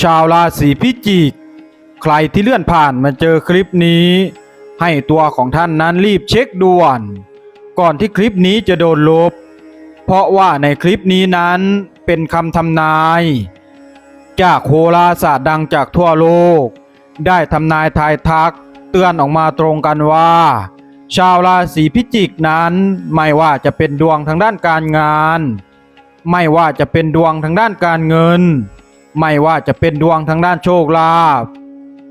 ชาวราศีพิจิก ใครที่เลื่อนผ่านมาเจอคลิปนี้ ให้ตัวของท่านนั้นรีบเช็คด่วน ก่อนที่คลิปนี้จะโดนลบ เพราะว่าในคลิปนี้นั้นเป็นคำทำนาย จากโหราศาสตร์ดังจากทั่วโลก ได้ทำนายทายทักเตือนออกมาตรงกันว่า ชาวราศีพิจิกนั้นไม่ว่าจะเป็นดวงทางด้านการงาน ไม่ว่าจะเป็นดวงทางด้านการเงิน ไม่ว่าจะเป็นดวงทางด้านโชคลาภ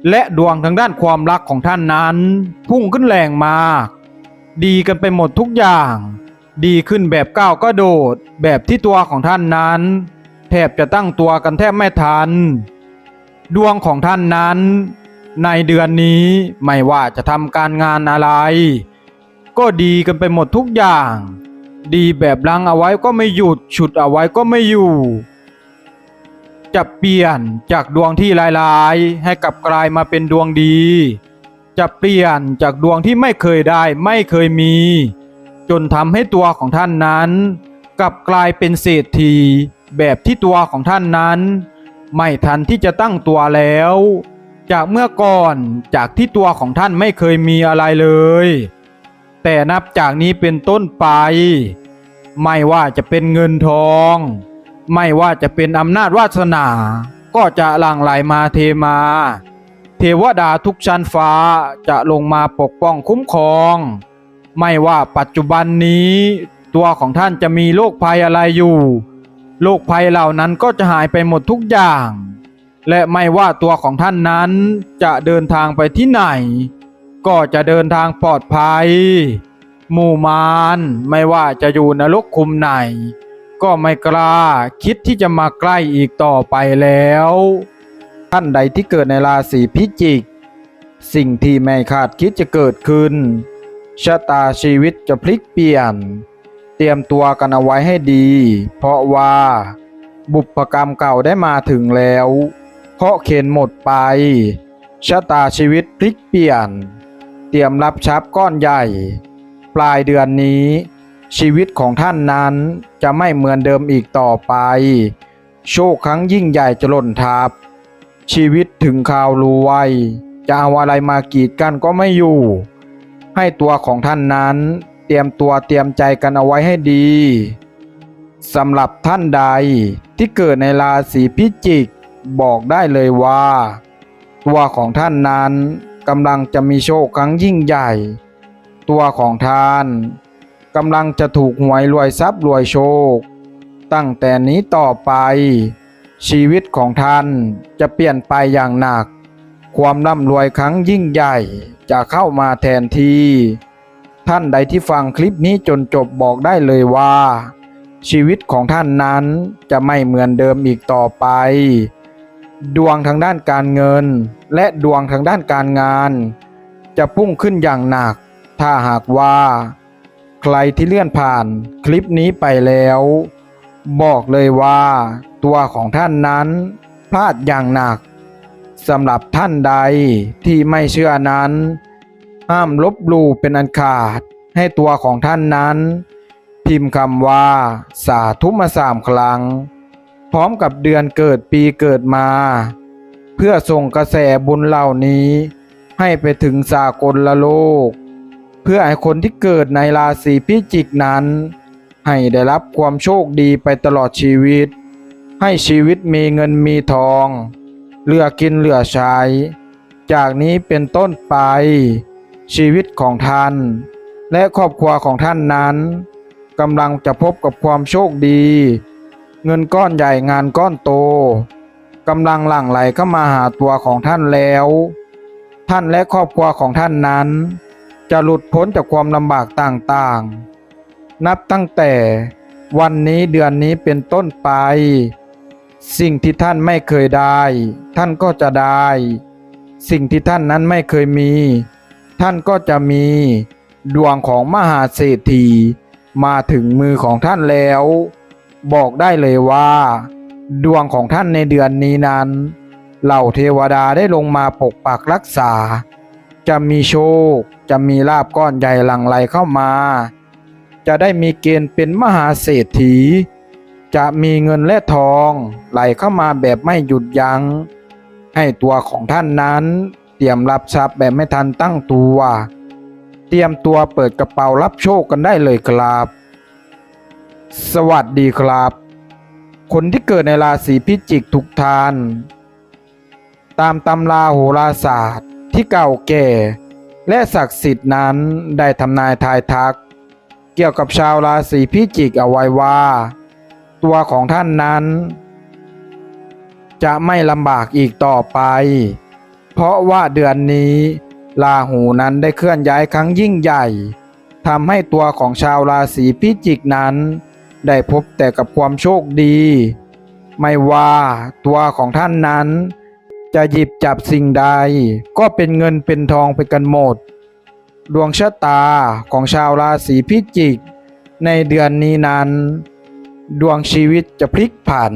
และดวงทางด้านความรักของท่านนั้น พุ่งขึ้นแรงมาก ดีกันไปหมดทุกอย่าง ดีขึ้นแบบก้าวก็โดด แบบที่ตัวของท่านนั้น แทบจะตั้งตัวกันแทบไม่ทัน ดวงของท่านนั้น ในเดือนนี้ไม่ว่าจะทำการงานอะไร ก็ดีกันไปหมดทุกอย่าง ดีแบบลังเอาไว้ก็ไม่หยุดฉุดเอาไว้ก็ไม่อยู่ จะเปลี่ยนจากดวงที่ลายๆ ให้กลับกลายมาเป็นดวงดี จะเปลี่ยนจากดวงที่ไม่เคยได้ไม่เคยมี จนทำให้ตัวของท่านนั้น กลับกลายเป็นเศรษฐีแบบที่ตัวของท่านนั้น ไม่ทันที่จะตั้งตัวแล้ว จากเมื่อก่อนจากที่ตัวของท่านไม่เคยมีอะไรเลย แต่นับจากนี้เป็นต้นไป ไม่ว่าจะเป็นเงินทอง ไม่ว่าจะเป็นอำนาจวาสนา ก็จะหลั่งไหลมาเทมา เทวดาทุกชั้นฟ้าจะลงมาปกป้องคุ้มครอง ไม่ว่าปัจจุบันนี้ ตัวของท่านจะมีโรคภัยอะไรอยู่โรคภัยเหล่านั้นก็จะหายไปหมดทุกอย่าง และไม่ว่าตัวของท่านนั้นจะเดินทางไปที่ไหน ก็จะเดินทางปลอดภัย หมู่มารไม่ว่าจะอยู่นรกคุมไหน ก็ไม่กล้า คิดที่จะมาใกล้อีกต่อไปแล้ว ท่านใดที่เกิดในราศีพิจิก สิ่งที่ไม่คาดคิดจะเกิดขึ้น ชะตาชีวิตจะพลิกเปลี่ยน เตรียมตัวกันเอาไว้ให้ดี เพราะว่า บุพกรรมเก่าได้มาถึงแล้วเพราะเข็นหมดไป ชะตาชีวิตพลิกเปลี่ยน เตรียมรับทรัพย์ก้อนใหญ่ ปลายเดือนนี้ ชีวิตของท่านนั้นจะไม่เหมือนเดิมอีกต่อไป โชคครั้งยิ่งใหญ่จะล่นทับ ชีวิตถึงข่าวรวยจะเอาอะไรมากีดกันก็ไม่อยู่ ให้ตัวของท่านนั้นเตรียมตัวเตรียมใจกันเอาไว้ให้ดีสำหรับท่านใดที่เกิดในราศีพิจิกบอกได้เลยว่า ตัวของท่านนั้นกำลังจะมีโชคครั้งยิ่งใหญ่ ตัวของท่าน กำลังจะถูกหวยรวยทรัพย์รวยโชค ตั้งแต่นี้ต่อไป ชีวิตของท่านจะเปลี่ยนไปอย่างหนัก ความร่ำรวยครั้งยิ่งใหญ่จะเข้ามาแทนที่ ท่านใดที่ฟังคลิปนี้จนจบบอกได้เลยว่า ชีวิตของท่านนั้นจะไม่เหมือนเดิมอีกต่อไป ดวงทางด้านการเงิน และดวงทางด้านการงาน จะพุ่งขึ้นอย่างหนัก ถ้าหากว่า ใครที่เลื่อนผ่านคลิปนี้ไปแล้ว บอกเลยว่าตัวของท่านนั้นพลาดอย่างหนักสำหรับท่านใดที่ไม่เชื่อนั้น ห้ามลบลู่เป็นอันขาดให้ตัวของท่านนั้น พิมพ์คำว่า สาธุมาสามครั้ง พร้อมกับเดือนเกิดปีเกิดมา เพื่อส่งกระแสบุญเหล่านี้ ให้ไปถึงสากลละโลก เพื่อให้คนที่เกิดในราศีพิจิกนั้น ให้ได้รับความโชคดีไปตลอดชีวิต ให้ชีวิตมีเงินมีทอง เหลือกินเหลือใช้ จากนี้เป็นต้นไป ชีวิตของท่าน และครอบครัวของท่านนั้นกำลังจะพบกับความโชคดี เงินก้อนใหญ่งานก้อนโตกำลังหลั่งไหลเข้ามาหาตัวของท่านแล้ว ท่านและครอบครัวของท่านนั้น จะหลุดพ้นจากความลำบากต่างๆ นับตั้งแต่วันนี้เดือนนี้เป็นต้นไป สิ่งที่ท่านไม่เคยได้ ท่านก็จะได้ สิ่งที่ท่านนั้นไม่เคยมี ท่านก็จะมี ดวงของมหาเศรษฐีมาถึงมือของท่านแล้ว บอกได้เลยว่า ดวงของท่านในเดือนนี้นั้น เหล่าเทวดาได้ลงมาปกปักรักษา จะมีโชค จะมีลาบก้อนใหญ่หลั่งไหลเข้ามา จะได้มีเกณฑ์เป็นมหาเศรษฐี จะมีเงินและทองไหลเข้ามาแบบไม่หยุดยัง้ง ให้ตัวของท่านนั้น เตรียมรับทรัพย์แบบไม่ทันตั้งตัว เตรียมตัวเปิดกระเป๋ารับโชคกันได้เลยครับ สวัสดีครับ คนที่เกิดในราศีพิจิกทุกทาน ตามตำราโหราศาสตร์ ที่เก่าแก่ และศักดิ์สิทธิ์นั้นได้ทำนายทายทัก เกี่ยวกับชาวราศีพิจิกเอาไว้ว่า ตัวของท่านนั้น จะไม่ลำบากอีกต่อไป เพราะว่าเดือนนี้ลาหูนั้นได้เคลื่อนย้ายครั้งยิ่งใหญ่ทำให้ตัวของชาวราศีพิจิกนั้น ได้พบแต่กับความโชคดี ไม่ว่าตัวของท่านนั้น จะหยิบจับสิ่งใด ก็เป็นเงินเป็นทองไปกันหมด ดวงชะตาของชาวราศีพิจิก ในเดือนนี้นั้น ดวงชีวิตจะพลิกผัน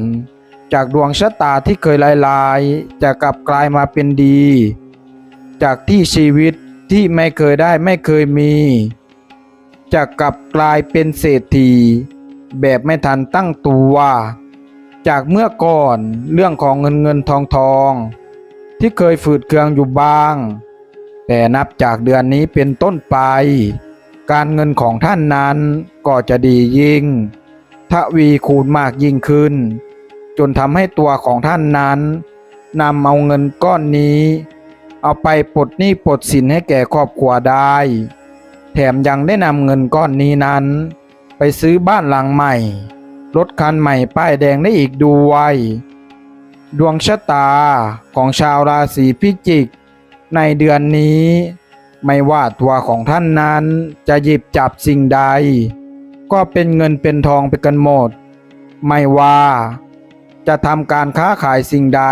จากดวงชะตาที่เคยลายๆ จะกลับกลายมาเป็นดี จากที่ชีวิตที่ไม่เคยได้ไม่เคยมี จะกลับกลายเป็นเศรษฐีแบบไม่ทันตั้งตัว จากเมื่อก่อนเรื่องของเงินเงินทองทอง ที่เคยฝืดเคืองอยู่บ้าง แต่นับจากเดือนนี้เป็นต้นไป การเงินของท่านนั้นก็จะดียิ่งทวีคูณมากยิ่งขึ้น จนทำให้ตัวของท่านนั้นนำเอาเงินก้อนนี้ เอาไปปลดหนี้ปลดสินให้แก่ครอบครัวได้ แถมยังได้นำเงินก้อนนี้นั้น ไปซื้อบ้านหลังใหม่รถคันใหม่ป้ายแดงได้อีกด้วย ดวงชะตาของชาวราศีพิจิก ในเดือนนี้ ไม่ว่าตัวของท่านนั้นจะหยิบจับสิ่งใด ก็เป็นเงินเป็นทองไปกันหมด ไม่ว่า จะทำการค้าขายสิ่งใด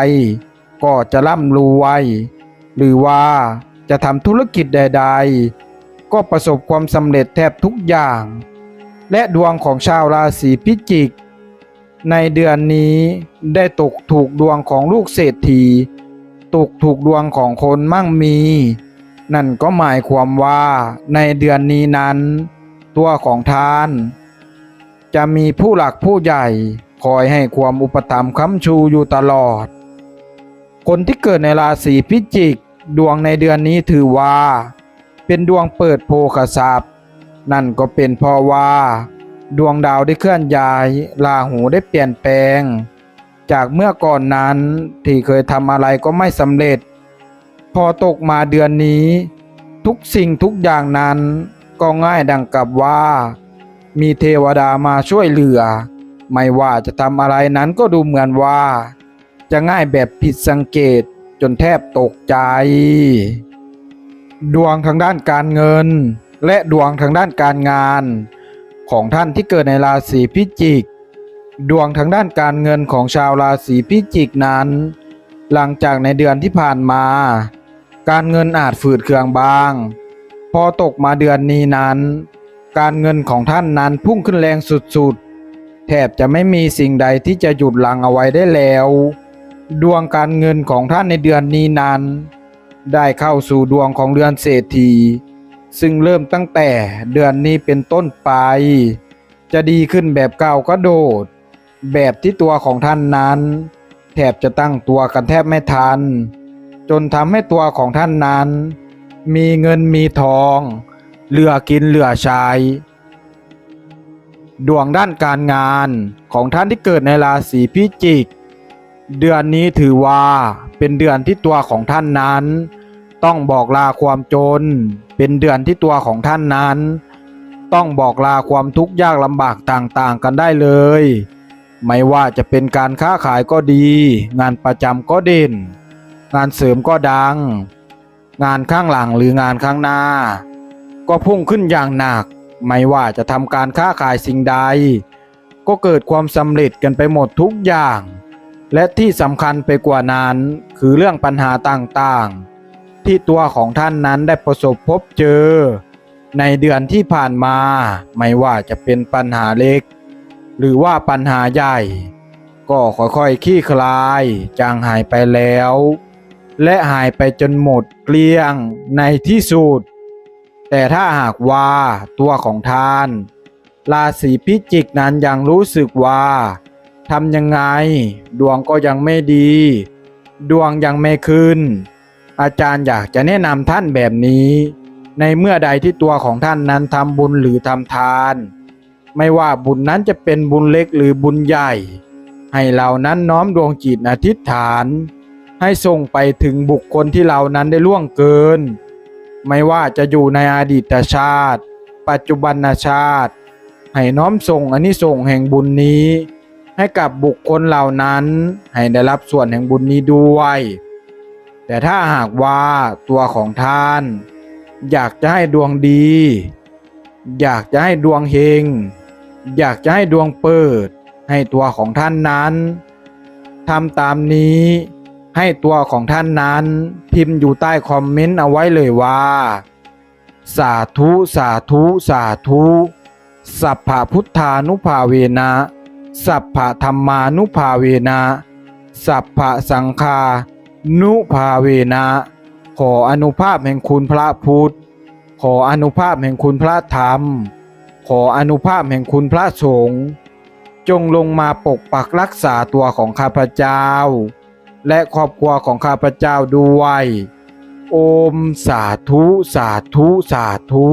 ก็จะร่ำรวยหรือว่าจะทำธุรกิจใด ๆ ก็ประสบความสำเร็จแทบทุกอย่าง และดวงของชาวราศีพิจิก ในเดือนนี้ได้ตกถูกดวงของลูกเศรษฐี ตกถูกดวงของคนมั่งมี นั่นก็หมายความว่าในเดือนนี้นั้น ตัวของท่าน จะมีผู้หลักผู้ใหญ่คอยให้ความอุปถัมภ์ค้ำชูอยู่ตลอด คนที่เกิดในราศีพิจิก ดวงในเดือนนี้ถือว่า เป็นดวงเปิดโภคทรัพย์ นั่นก็เป็นเพราะว่า ดวงดาวได้เคลื่อนย้ายราหูได้เปลี่ยนแปลง จากเมื่อก่อนนั้นที่เคยทำอะไรก็ไม่สำเร็จ พอตกมาเดือนนี้ ทุกสิ่งทุกอย่างนั้นก็ง่ายดังกับว่า มีเทวดามาช่วยเหลือ ไม่ว่าจะทำอะไรนั้นก็ดูเหมือนว่า จะง่ายแบบผิดสังเกตจนแทบตกใจ ดวงทางด้านการเงิน และดวงทางด้านการงาน ของท่านที่เกิดในราศีพิจิก ดวงทางด้านการเงินของชาวราศีพิจิกนั้น หลังจากในเดือนที่ผ่านมา การเงินอาจฝืดเคืองบาง พอตกมาเดือนนี้นั้น การเงินของท่านนั้นพุ่งขึ้นแรงสุดๆ แทบจะไม่มีสิ่งใดที่จะหยุดหลังเอาไว้ได้แล้ว ดวงการเงินของท่านในเดือนนี้นั้น ได้เข้าสู่ดวงของเดือนเศรษฐี ซึ่งเริ่มตั้งแต่เดือนนี้เป็นต้นไป จะดีขึ้นแบบก้าวกระโดด แบบที่ตัวของท่านนั้น แทบจะตั้งตัวกันแทบไม่ทัน จนทำให้ตัวของท่านนั้น มีเงินมีทอง เหลือกินเหลือใช้ดวงด้านการงานของท่านที่เกิดในราศีพิจิก เดือนนี้ถือว่าเป็นเดือนที่ตัวของท่านนั้น ต้องบอกลาความจนเป็นเดือนที่ตัวของท่านนั้น ต้องบอกลาความทุกข์ยากลำบากต่างๆกันได้เลย ไม่ว่าจะเป็นการค้าขายก็ดี งานประจำก็เด่น งานเสริมก็ดัง งานข้างหลังหรืองานข้างหน้า ก็พุ่งขึ้นอย่างหนัก ไม่ว่าจะทำการค้าขายสิ่งใด ก็เกิดความสำเร็จกันไปหมดทุกอย่าง และที่สำคัญไปกว่านั้นคือเรื่องปัญหาต่างๆ ที่ตัวของท่านนั้นได้ประสบพบเจอ ในเดือนที่ผ่านมา ไม่ว่าจะเป็นปัญหาเล็ก หรือว่าปัญหาใหญ่ ก็ค่อยๆคลี่คลายจางหายไปแล้ว และหายไปจนหมดเกลี้ยงในที่สุด แต่ถ้าหากว่าตัวของท่าน ราศีพิจิกนั้นยังรู้สึกว่าทำยังไง ดวงก็ยังไม่ดี ดวงยังไม่ขึ้น อาจารย์อยากจะแนะนำท่านแบบนี้ ในเมื่อใดที่ตัวของท่านนั้นทำบุญหรือทำทาน ไม่ว่าบุญนั้นจะเป็นบุญเล็กหรือบุญใหญ่ ให้เรานั้นน้อมดวงจิตอธิษฐาน ให้ส่งไปถึงบุคคลที่เรานั้นได้ล่วงเกิน ไม่ว่าจะอยู่ในอดีตชาติ ปัจจุบันชาติ ให้น้อมส่งอนนิสงส์แห่งบุญนี้ ให้กับบุคคลเหล่านั้น ให้ได้รับส่วนแห่งบุญนี้ด้วย แต่ถ้าหากว่าตัวของท่าน อยากจะให้ดวงดี อยากจะให้ดวงเฮง อยากจะให้ดวงเปิด ให้ตัวของท่านนั้นทำตามนี้ ให้ตัวของท่านนั้นพิมพ์อยู่ใต้คอมเมนต์เอาไว้เลยว่า สาธุสาธุสาธุสัพพะพุทธานุภาเวนะสัพพะธรรมานุภาเวนะสัพพะสังฆา นุภาเวนะขออนุภาพแห่งคุณพระพุทธ ขออนุภาพแห่งคุณพระธรรม ขออนุภาพแห่งคุณพระสงฆ์จงลงมาปกปักรักษาตัวของข้าพเจ้า และครอบครัวของข้าพเจ้าด้วย โอมสาธุสาธุสาธุ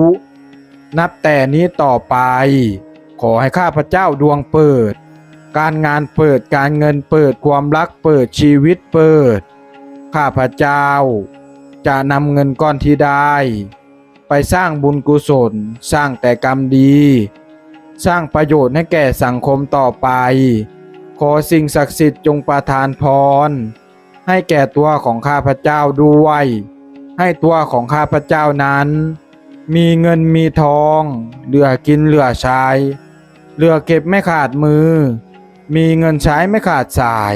นับแต่นี้ต่อไป ขอให้ข้าพเจ้าดวงเปิด การงานเปิดการเงินเปิดความรักเปิดชีวิตเปิด ข้าพเจ้า จะนำเงินก้อนที่ได้ ไปสร้างบุญกุศล สร้างแต่กรรมดี สร้างประโยชน์ให้แก่สังคมต่อไป ขอสิ่งศักดิ์สิทธิ์จงประทานพร ให้แก่ตัวของข้าพเจ้าด้วย ให้ตัวของข้าพเจ้านั้น มีเงินมีทอง เหลือกินเหลือใช้ เหลือเก็บไม่ขาดมือ มีเงินใช้ไม่ขาดสาย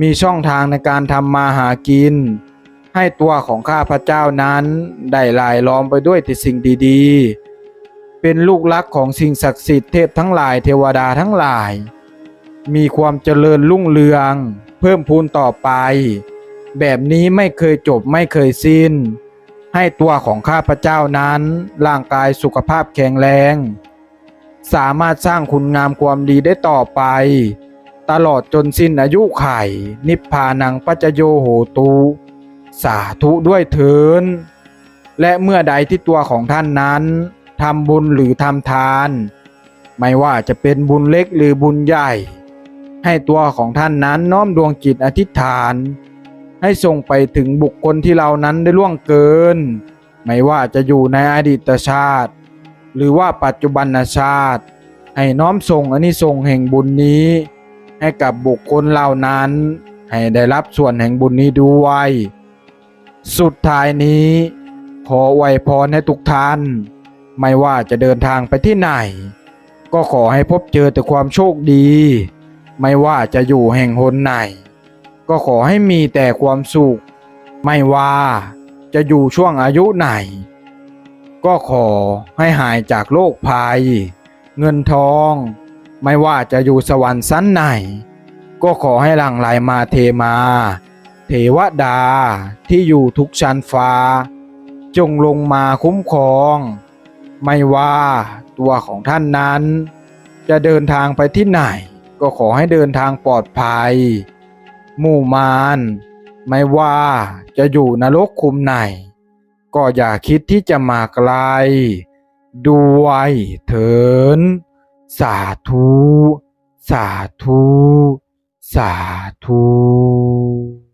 มีช่องทางในการทำมาหากิน ให้ตัวของข้าพเจ้านั้นได้ลายล้อมไปด้วยแต่สิ่งดีๆ เป็นลูกรักของสิ่งศักดิ์สิทธิ์เทพทั้งหลายเทวดาทั้งหลาย มีความเจริญรุ่งเรือง เพิ่มพูนต่อไป แบบนี้ไม่เคยจบไม่เคยสิ้น ให้ตัวของข้าพเจ้านั้นร่างกายสุขภาพแข็งแรง สามารถสร้างคุณงามความดีได้ต่อไป ตลอดจนสิ้นอายุไข นิพพานังปัจจโยโหตุสาธุด้วยเถินและเมื่อใดที่ตัวของท่านนั้นทำบุญหรือทำทาน ไม่ว่าจะเป็นบุญเล็กหรือบุญใหญ่ ให้ตัวของท่านนั้นน้อมดวงจิตอธิษฐาน ให้ส่งไปถึงบุคคลที่เรานั้นได้ล่วงเกิน ไม่ว่าจะอยู่ในอดีตชาติ หรือว่าปัจจุบันชาติ ให้น้อมส่งอานิสงส์แห่งบุญนี้ ให้กับบุคคลเหล่านั้น ให้ได้รับส่วนแห่งบุญนี้ด้วย สุดท้ายนี้ ขอไวยพรให้ทุกท่าน ไม่ว่าจะเดินทางไปที่ไหน ก็ขอให้พบเจอแต่ความโชคดี ไม่ว่าจะอยู่แห่งหนไหน ก็ขอให้มีแต่ความสุข ไม่ว่าจะอยู่ช่วงอายุไหน ก็ขอให้หายจากโรคภัย เงินทอง ไม่ว่าจะอยู่สวรรค์ชั้นไหน ก็ขอให้หลั่งไหลมาเทมา เทวดาที่อยู่ทุกชั้นฟ้า จงลงมาคุ้มครอง ไม่ว่าตัวของท่านนั้น จะเดินทางไปที่ไหน ก็ขอให้เดินทางปลอดภัย หมู่มารไม่ว่าจะอยู่นรกคุมไหน ก็อย่าคิดที่จะมาไกล ด้วยเถิน สาธุสาธุสาธุ